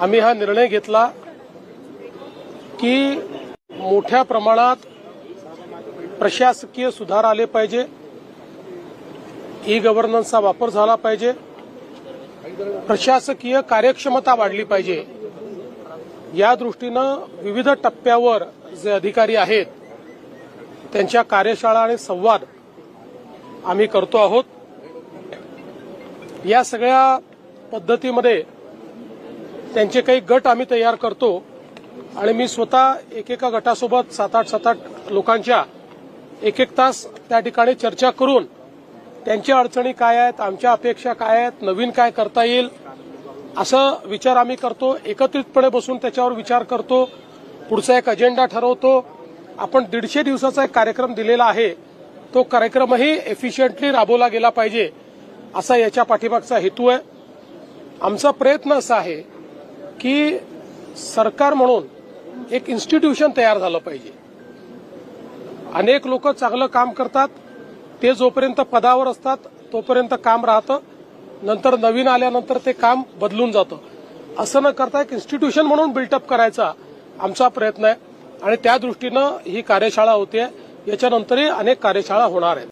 आम्ही हा निर्णय घेतला की मोठ्या प्रमाणात प्रशासकीय सुधार आले पाहिजे. ई गव्हर्नन्सचा वापर झाला पाहिजे. प्रशासकीय कार्यक्षमता वाढली पाहिजे. या दृष्टीनं विविध टप्प्यावर जे अधिकारी आहेत त्यांच्या कार्यशाळा आणि संवाद आम्ही करतो आहोत. या सगळ्या पद्धतीमध्ये त्यांचे काही गट आम्ही तयार करतो. आणि मी स्वतः एकेका गटासोबत सात आठ सात आठ लोकांच्या एक एक तास त्या ठिकाणी चर्चा करून त्यांच्या अडचणी काय आहेत आमच्या अपेक्षा काय आहेत नवीन काय करता येईल असं विचार आम्ही करतो. एकत्रितपणे बसून त्याच्यावर विचार करतो. पुढचा एक अजेंडा ठरवतो. आपण दीडशे दिवसाचा एक कार्यक्रम दिलेला आहे. तो कार्यक्रमही एफिशियंटली राबवला गेला पाहिजे असा याच्या पाठीमागचा हेतू आहे. आमचा प्रयत्न असा आहे की सरकार म्हणून एक इन्स्टिट्यूशन तयार झालं पाहिजे. अनेक लोक चांगलं काम करतात ते जोपर्यंत पदावर असतात तोपर्यंत काम राहतं नंतर नवीन आल्यानंतर ते काम बदलून जातं. असं न करता एक इन्स्टिट्यूशन म्हणून बिल्टअप करायचा आमचा प्रयत्न आहे. आणि त्या दृष्टीनं ही कार्यशाळा होते याच्यानंतरही अनेक कार्यशाळा होणार आहेत.